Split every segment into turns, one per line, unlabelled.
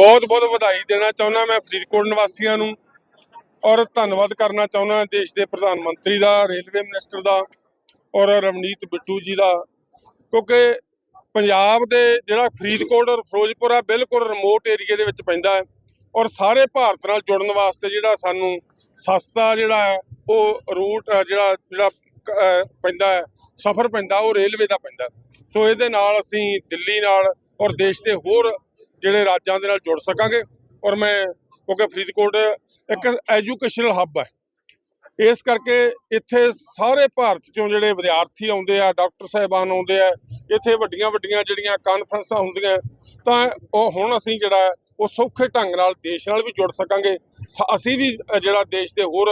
ਬਹੁਤ ਬਹੁਤ ਵਧਾਈ ਦੇਣਾ ਚਾਹੁੰਦਾ ਮੈਂ ਫਰੀਦਕੋਟ ਨਿਵਾਸੀਆਂ ਨੂੰ ਔਰ ਧੰਨਵਾਦ ਕਰਨਾ ਚਾਹੁੰਦਾ ਦੇਸ਼ ਦੇ ਪ੍ਰਧਾਨ ਮੰਤਰੀ ਦਾ, ਰੇਲਵੇ ਮਿਨਿਸਟਰ ਦਾ ਔਰ ਰਵਨੀਤ ਬਿੱਟੂ ਜੀ ਦਾ। ਕਿਉਂਕਿ ਪੰਜਾਬ ਦੇ ਜਿਹੜਾ ਫਰੀਦਕੋਟ ਔਰ ਫਿਰੋਜ਼ਪੁਰ ਆ, ਬਿਲਕੁਲ ਰਿਮੋਟ ਏਰੀਆ ਦੇ ਵਿੱਚ ਪੈਂਦਾ ਹੈ ਔਰ ਸਾਰੇ ਭਾਰਤ ਨਾਲ ਜੁੜਨ ਵਾਸਤੇ ਜਿਹੜਾ ਸਾਨੂੰ ਸਸਤਾ ਜਿਹੜਾ ਹੈ, ਉਹ ਰੂਟ ਜਿਹੜਾ ਜਿਹੜਾ ਪੈਂਦਾ ਹੈ, ਸਫ਼ਰ ਪੈਂਦਾ, ਉਹ ਰੇਲਵੇ ਦਾ ਪੈਂਦਾ ਸੋ ਇਹਦੇ ਨਾਲ ਅਸੀਂ ਦਿੱਲੀ ਨਾਲ ਔਰ ਦੇਸ਼ ਦੇ ਹੋਰ ਜਿਹੜੇ ਰਾਜਾਂ ਦੇ ਨਾਲ ਜੁੜ ਸਕਾਂਗੇ ਔਰ ਮੈਂ ਕਿਉਂਕਿ ਫਰੀਦਕੋਟ ਇੱਕ ਐਜੂਕੇਸ਼ਨਲ ਹੱਬ ਹੈ। ਇਸ ਕਰਕੇ ਇੱਥੇ ਸਾਰੇ ਭਾਰਤ ਚੋਂ ਜਿਹੜੇ ਵਿਦਿਆਰਥੀ ਆਉਂਦੇ ਆ ਡਾਕਟਰ ਸਾਹਿਬਾਨ ਆਉਂਦੇ ਆ ਇੱਥੇ ਵੱਡੀਆਂ ਵੱਡੀਆਂ ਜਿਹੜੀਆਂ ਕਾਨਫਰੰਸਾਂ ਹੁੰਦੀਆਂ ਤਾਂ ਉਹ ਹੁਣ ਅਸੀਂ ਜਿਹੜਾ ਉਹ ਸੌਖੇ ਢੰਗ ਨਾਲ ਦੇਸ਼ ਨਾਲ ਵੀ ਜੁੜ ਸਕਾਂਗੇ। ਅਸੀਂ ਵੀ ਜਿਹੜਾ ਦੇਸ਼ ਦੇ ਹੋਰ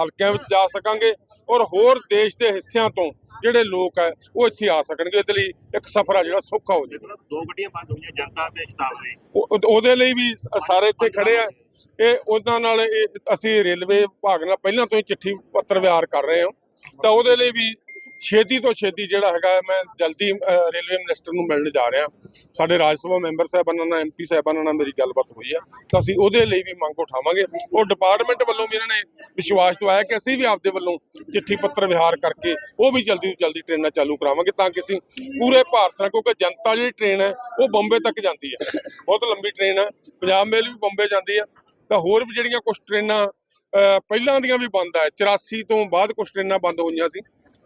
ਹਲਕਿਆਂ ਵਿੱਚ ਜਾ ਸਕਾਂਗੇ ਔਰ ਹੋਰ ਦੇਸ਼ ਦੇ ਹਿੱਸਿਆਂ ਤੋਂ ਜਿਹੜੇ ਲੋਕ ਹੈ ਉਹ ਇੱਥੇ ਆ ਸਕਣਗੇ। ਇਹਦੇ ਲਈ ਇੱਕ ਸਫ਼ਰ ਆ ਜਿਹੜਾ ਸੌਖਾ ਹੋ ਜਾਏਗਾ
ਦੋ ਗੱਡੀਆਂ ਬੰਦ ਹੋਈਆਂ ਜਨਤਾ ਤੇ ਸ਼ਤਾਬਦੀ।
ਉਹ- ਉਹ- ਉਹਦੇ ਲਈ ਵੀ ਸਾਰੇ ਇੱਥੇ ਖੜੇ ਆ। ਇਹ ਉਹਨਾਂ ਨਾਲ ਇਹ ਅਸੀਂ ਰੇਲਵੇ ਵਿਭਾਗ ਨਾਲ ਪਹਿਲਾਂ ਤੋਂ ਹੀ ਚਿੱਠੀ ਪੱਤਰ ਵਿਹਾਰ ਕਰ ਰਹੇ ਹਾਂ। ਤਾਂ ਉਹਦੇ ਲਈ ਵੀ ਛੇਤੀ ਤੋਂ ਛੇਤੀ ਜਿਹੜਾ ਹੈਗਾ ਮੈਂ ਜਲਦੀ ਰੇਲਵੇ ਮਿਨਿਸਟਰ ਨੂੰ ਮਿਲਣ ਜਾ ਰਿਹਾ। ਸਾਡੇ ਰਾਜ ਸਭਾ ਮੈਂਬਰ ਸਾਹਿਬਾਨਾਂ ਨਾਲ ਐਮਪੀ ਸਾਹਿਬਾਨਾਂ ਨਾਲ ਮੇਰੀ ਗੱਲਬਾਤ ਹੋਈ ਆ। ਤਾਂ ਅਸੀਂ ਉਹਦੇ ਲਈ ਵੀ ਮੰਗ ਉਠਾਵਾਂਗੇ। ਉਹ ਡਿਪਾਰਟਮੈਂਟ ਵੱਲੋਂ ਵੀ ਇਹਨਾਂ ਨੇ ਵਿਸ਼ਵਾਸ ਦਵਾਇਆ ਕਿ ਅਸੀਂ ਵੀ ਆਪਦੇ ਵੱਲੋਂ ਚਿੱਠੀ ਪੱਤਰ ਵਿਹਾਰ ਕਰਕੇ ਉਹ ਵੀ ਜਲਦੀ ਤੋਂ ਜਲਦੀ ਟ੍ਰੇਨਾਂ ਚਾਲੂ ਕਰਾਵਾਂਗੇ ਤਾਂ ਕਿ ਅਸੀਂ ਪੂਰੇ ਭਾਰਤ ਨਾਲ, ਕਿਉਂਕਿ ਜਨਤਾ ਜਿਹੜੀ ਟ੍ਰੇਨ ਹੈ, ਉਹ ਬੰਬੇ ਤੱਕ ਜਾਂਦੀ ਹੈ। ਬਹੁਤ ਲੰਬੀ ਟ੍ਰੇਨ ਹੈ। ਪੰਜਾਬ ਮੇਲ ਵੀ ਬੰਬੇ ਜਾਂਦੀ ਹੈ। ਤਾਂ ਹੋਰ ਵੀ ਜਿਹੜੀਆਂ ਕੁਝ ਟ੍ਰੇਨਾਂ ਅ, ਪਹਿਲਾਂ ਦੀਆਂ ਵੀ ਬੰਦ ਹੈ 84 ਤੋਂ ਬਾਅਦ ਕੁਝ ਟ੍ਰੇਨਾਂ ਬੰਦ ਹੋਈਆਂ ਸੀ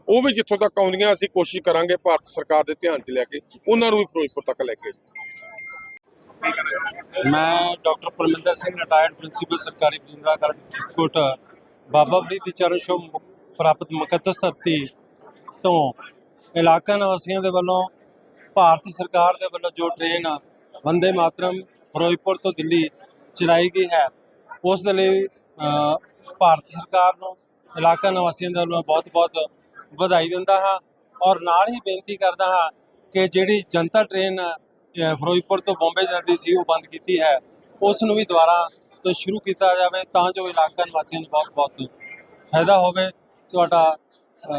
ਉਹ ਵੀ ਜਿੱਥੋਂ ਤੱਕ ਆਉਂਦੀਆਂ ਅਸੀਂ ਕੋਸ਼ਿਸ਼ ਕਰਾਂਗੇ ਭਾਰਤ ਸਰਕਾਰ ਦੇ ਧਿਆਨ 'ਚ ਲੈ ਕੇ ਉਹਨਾਂ ਨੂੰ ਵੀ ਫਿਰੋਜ਼ਪੁਰ ਤੱਕ ਲੈ ਕੇ।
ਮੈਂ doctor Parminder Singh retired principal ਸਰਕਾਰੀ ਬਜਿੰਦਰਾ ਕਾਲਜ ਫਰੀਦਕੋਟ ਬਾਬਾ ਫਰੀਦ ਦੀ ਚਰਨ ਛੋਹ ਪ੍ਰਾਪਤ ਮੁਕੱਦਸ ਧਰਤੀ ਤੋਂ ਇਲਾਕਾ ਨਿਵਾਸੀਆਂ ਦੇ ਵੱਲੋਂ ਭਾਰਤ ਸਰਕਾਰ ਦੇ ਵੱਲੋਂ ਜੋ ਟ੍ਰੇਨ ਵੰਦੇ ਮਾਤਰਮ ਫਿਰੋਜ਼ਪੁਰ ਤੋਂ ਦਿੱਲੀ ਚਲਾਈ ਗਈ ਹੈ। ਉਸ ਦੇ ਲਈ ਅ, ਭਾਰਤ ਸਰਕਾਰ ਨੂੰ ਇਲਾਕਾ ਨਿਵਾਸੀਆਂ ਦੇ ਵੱਲੋਂ ਬਹੁਤ-ਬਹੁਤ ਵਧਾਈ ਦਿੰਦਾ ਹਾਂ ਔਰ ਨਾਲ ਹੀ ਬੇਨਤੀ ਕਰਦਾ ਹਾਂ ਕਿ ਜਿਹੜੀ ਜਨਤਾ ਟ੍ਰੇਨ ਫਿਰੋਜ਼ਪੁਰ ਤੋਂ ਬੰਬੇ ਜਾਂਦੀ ਸੀ ਉਹ ਬੰਦ ਕੀਤੀ ਹੈ। ਉਸ ਨੂੰ ਵੀ ਦੁਬਾਰਾ ਤੋਂ ਸ਼ੁਰੂ ਕੀਤਾ ਜਾਵੇ ਤਾਂ ਜੋ ਇਲਾਕਾ ਨਿਵਾਸੀਆਂ ਨੂੰ ਬਹੁਤ ਬਹੁਤ ਫਾਇਦਾ ਹੋਵੇ। ਤੁਹਾਡਾ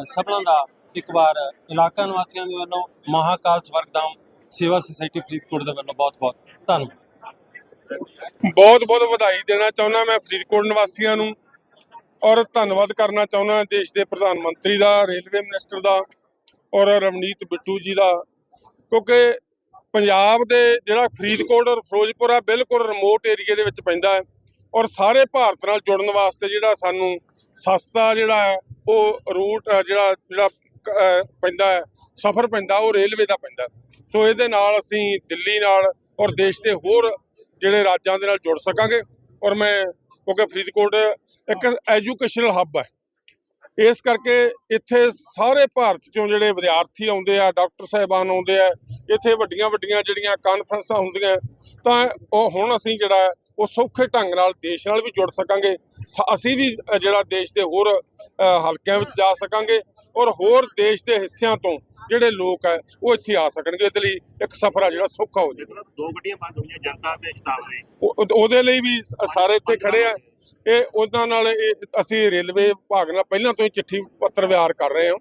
ਸਭਨਾਂ ਦਾ ਇੱਕ ਵਾਰ ਇਲਾਕਾ ਨਿਵਾਸੀਆਂ ਦੇ ਵੱਲੋਂ ਮਹਾਕਾਲ ਸਵਰਗਧਾਮ ਸੇਵਾ ਸੁਸਾਇਟੀ ਫਰੀਦਕੋਟ ਦੇ ਵੱਲੋਂ ਬਹੁਤ ਬਹੁਤ ਧੰਨਵਾਦ।
ਬਹੁਤ ਬਹੁਤ ਵਧਾਈ ਦੇਣਾ ਚਾਹੁੰਦਾ ਮੈਂ ਫਰੀਦਕੋਟ ਨਿਵਾਸੀਆਂ ਨੂੰ ਔਰ ਧੰਨਵਾਦ ਕਰਨਾ ਚਾਹੁੰਦਾ ਦੇਸ਼ ਦੇ ਪ੍ਰਧਾਨ ਮੰਤਰੀ ਦਾ, ਰੇਲਵੇ ਮਿਨਿਸਟਰ ਦਾ ਔਰ ਰਵਨੀਤ ਬਿੱਟੂ ਜੀ ਦਾ। ਕਿਉਂਕਿ ਪੰਜਾਬ ਦੇ ਜਿਹੜਾ ਫਰੀਦਕੋਟ ਔਰ ਫਿਰੋਜ਼ਪੁਰ ਆ, ਬਿਲਕੁਲ ਰਿਮੋਟ ਏਰੀਆ ਦੇ ਵਿੱਚ ਪੈਂਦਾ ਹੈ ਔਰ ਸਾਰੇ ਭਾਰਤ ਨਾਲ ਜੁੜਨ ਵਾਸਤੇ ਜਿਹੜਾ ਸਾਨੂੰ ਸਸਤਾ ਜਿਹੜਾ ਹੈ, ਉਹ ਰੂਟ ਜਿਹੜਾ ਜਿਹੜਾ ਪੈਂਦਾ ਹੈ, ਸਫ਼ਰ ਪੈਂਦਾ, ਉਹ ਰੇਲਵੇ ਦਾ ਪੈਂਦਾ ਸੋ ਇਹਦੇ ਨਾਲ ਅਸੀਂ ਦਿੱਲੀ ਨਾਲ ਔਰ ਦੇਸ਼ ਦੇ ਹੋਰ ਜਿਹੜੇ ਰਾਜਾਂ ਦੇ ਨਾਲ ਜੁੜ ਸਕਾਂਗੇ ਔਰ ਮੈਂ ਕਿਉਂਕਿ ਫਰੀਦਕੋਟ ਇੱਕ ਐਜੂਕੇਸ਼ਨਲ ਹੱਬ ਹੈ। ਇਸ ਕਰਕੇ ਇੱਥੇ ਸਾਰੇ ਭਾਰਤ ਚੋਂ ਜਿਹੜੇ ਵਿਦਿਆਰਥੀ ਆਉਂਦੇ ਆ, ਡਾਕਟਰ ਸਾਹਿਬਾਨ ਆਉਂਦੇ ਆ, ਇੱਥੇ ਵੱਡੀਆਂ ਵੱਡੀਆਂ ਜਿਹੜੀਆਂ ਕਾਨਫਰੰਸਾਂ ਹੁੰਦੀਆਂ, ਤਾਂ ਉਹ ਹੁਣ ਅਸੀਂ ਜਿਹੜਾ ਉਹ ਸੌਖੇ ਢੰਗ ਨਾਲ ਦੇਸ਼ ਨਾਲ ਵੀ ਜੁੜ ਸਕਾਂਗੇ। ਸ- ਅਸੀਂ ਵੀ ਜਿਹੜਾ ਦੇਸ਼ ਦੇ ਹੋਰ ਹਲਕਿਆਂ ਵਿੱਚ ਜਾ ਸਕਾਂਗੇ ਔਰ ਹੋਰ ਦੇਸ਼ ਦੇ ਹਿੱਸਿਆਂ ਤੋਂ ਜਿਹੜੇ ਲੋਕ ਹੈ ਉਹ ਇੱਥੇ ਆ ਸਕਣਗੇ ਇਹਦੇ ਲਈ ਇੱਕ ਸਫ਼ਰ ਆ ਜਿਹੜਾ ਸੌਖਾ ਹੋ ਜਾਏਗਾ
ਦੋ ਗੱਡੀਆਂ ਬੰਦ ਹੋਈਆਂ ਜਨਤਾ ਤੇ ਸ਼ਤਾਬਦੀ
ਉਹ- ਉਹ- ਉਹਦੇ ਲਈ ਵੀ ਸਾਰੇ ਇੱਥੇ ਖੜੇ ਆ। ਇਹ ਉਹਨਾਂ ਨਾਲ ਅਸੀਂ ਰੇਲਵੇ ਵਿਭਾਗ ਨਾਲ ਪਹਿਲਾਂ ਤੋਂ ਹੀ ਚਿੱਠੀ ਪੱਤਰ ਵਿਹਾਰ ਕਰ ਰਹੇ ਹਾਂ।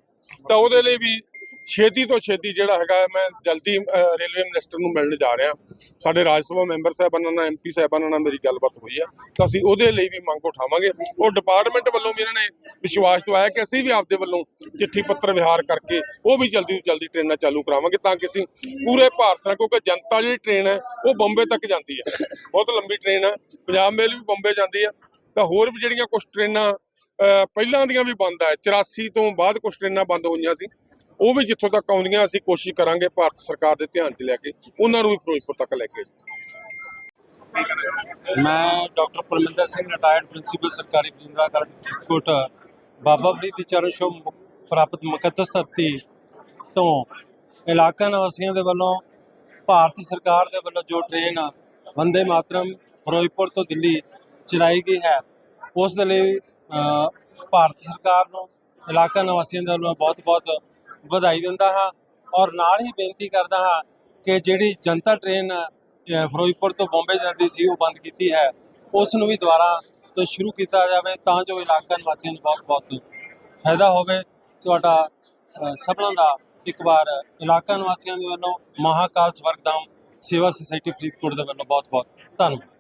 ਤਾਂ ਉਹਦੇ ਲਈ ਵੀ ਛੇਤੀ ਤੋਂ ਛੇਤੀ ਜਿਹੜਾ ਹੈਗਾ ਮੈਂ ਜਲਦੀ ਰੇਲਵੇ ਮਿਨਿਸਟਰ ਨੂੰ ਮਿਲਣ ਜਾ ਰਿਹਾ। ਸਾਡੇ ਰਾਜ ਸਭਾ ਮੈਂਬਰ ਸਾਹਿਬਾਨਾਂ ਨਾਲ ਐਮਪੀ ਸਾਹਿਬਾਨਾਂ ਨਾਲ ਮੇਰੀ ਗੱਲਬਾਤ ਹੋਈ ਆ ਤਾਂ ਅਸੀਂ ਉਹਦੇ ਲਈ ਵੀ ਮੰਗ ਉਠਾਵਾਂਗੇ। ਉਹ ਡਿਪਾਰਟਮੈਂਟ ਵੱਲੋਂ ਵੀ ਇਹਨਾਂ ਨੇ ਵਿਸ਼ਵਾਸ ਦਵਾਇਆ ਕਿ ਅਸੀਂ ਵੀ ਆਪਦੇ ਵੱਲੋਂ ਚਿੱਠੀ ਪੱਤਰ ਵਿਹਾਰ ਕਰਕੇ ਉਹ ਵੀ ਜਲਦੀ ਤੋਂ ਜਲਦੀ ਟ੍ਰੇਨਾਂ ਚਾਲੂ ਕਰਾਵਾਂਗੇ ਤਾਂ ਕਿ ਅਸੀਂ ਪੂਰੇ ਭਾਰਤ ਨਾਲ, ਕਿਉਂਕਿ ਜਨਤਾ ਜਿਹੜੀ ਟ੍ਰੇਨ ਹੈ, ਉਹ ਬੰਬੇ ਤੱਕ ਜਾਂਦੀ ਹੈ। ਬਹੁਤ ਲੰਬੀ ਟ੍ਰੇਨ ਹੈ। ਪੰਜਾਬ ਮੇਲ ਵੀ ਬੰਬੇ ਜਾਂਦੀ ਹੈ। ਤਾਂ ਹੋਰ ਵੀ ਜਿਹੜੀਆਂ ਕੁਝ ਟ੍ਰੇਨਾਂ ਪਹਿਲਾਂ ਦੀਆਂ ਵੀ ਬੰਦ ਹੈ 84 ਤੋਂ ਬਾਅਦ ਕੁਝ ਟ੍ਰੇਨਾਂ ਬੰਦ ਹੋਈਆਂ ਸੀ। ਉਹ ਵੀ ਜਿੱਥੋਂ ਤੱਕ ਆਉਂਦੀਆਂ, ਅਸੀਂ ਕੋਸ਼ਿਸ਼ ਕਰਾਂਗੇ ਭਾਰਤ ਸਰਕਾਰ ਦੇ ਧਿਆਨ 'ਚ ਲੈ ਕੇ, ਉਹਨਾਂ ਨੂੰ ਵੀ ਫਿਰੋਜ਼ਪੁਰ ਤੱਕ ਲੈ ਕੇ।
ਮੈਂ doctor Parminder Singh retired principal ਸਰਕਾਰੀ ਬਜਿੰਦਰਾ ਕਾਲਜ, ਫਰੀਦਕੋਟ, ਬਾਬਾ ਫਰੀਦ ਦੀ ਚਰਨ ਛੋਹ ਪ੍ਰਾਪਤ ਮੁਕੱਦਸ ਧਰਤੀ ਤੋਂ ਇਲਾਕਾ ਨਿਵਾਸੀਆਂ ਦੇ ਵੱਲੋਂ, ਭਾਰਤ ਸਰਕਾਰ ਦੇ ਵੱਲੋਂ ਜੋ ਟ੍ਰੇਨ ਵੰਦੇ ਮਾਤਰਮ ਫਿਰੋਜ਼ਪੁਰ ਤੋਂ ਦਿੱਲੀ ਚਲਾਈ ਗਈ ਹੈ, ਉਸ ਦੇ ਲਈ ਭਾਰਤ ਸਰਕਾਰ ਨੂੰ, ਇਲਾਕਾ ਨਿਵਾਸੀਆਂ ਦੇ ਵੱਲੋਂ ਬਹੁਤ ਬਹੁਤ ਵਧਾਈ ਦਿੰਦਾ ਹਾਂ ਔਰ ਨਾਲ ਹੀ ਬੇਨਤੀ ਕਰਦਾ ਹਾਂ ਕਿ ਜਿਹੜੀ ਜਨਤਾ ਟ੍ਰੇਨ ਫਿਰੋਜ਼ਪੁਰ ਤੋਂ ਬੰਬੇ ਜਾਂਦੀ ਸੀ, ਉਹ ਬੰਦ ਕੀਤੀ ਹੈ। ਉਸ ਨੂੰ ਵੀ ਦੁਬਾਰਾ ਤੋਂ ਸ਼ੁਰੂ ਕੀਤਾ ਜਾਵੇ ਤਾਂ ਜੋ ਇਲਾਕਾ ਨਿਵਾਸੀਆਂ ਨੂੰ ਬਹੁਤ ਬਹੁਤ ਫਾਇਦਾ ਹੋਵੇ। ਤੁਹਾਡਾ ਸਭਨਾਂ ਦਾ ਇੱਕ ਵਾਰ ਇਲਾਕਾ ਨਿਵਾਸੀਆਂ ਦੇ ਵੱਲੋਂ ਮਹਾਕਾਲ ਸਵਰਗਦਾਮ ਸੇਵਾ ਸੁਸਾਇਟੀ ਫਰੀਦਕੋਟ ਦੇ ਵੱਲੋਂ ਬਹੁਤ ਬਹੁਤ ਧੰਨਵਾਦ।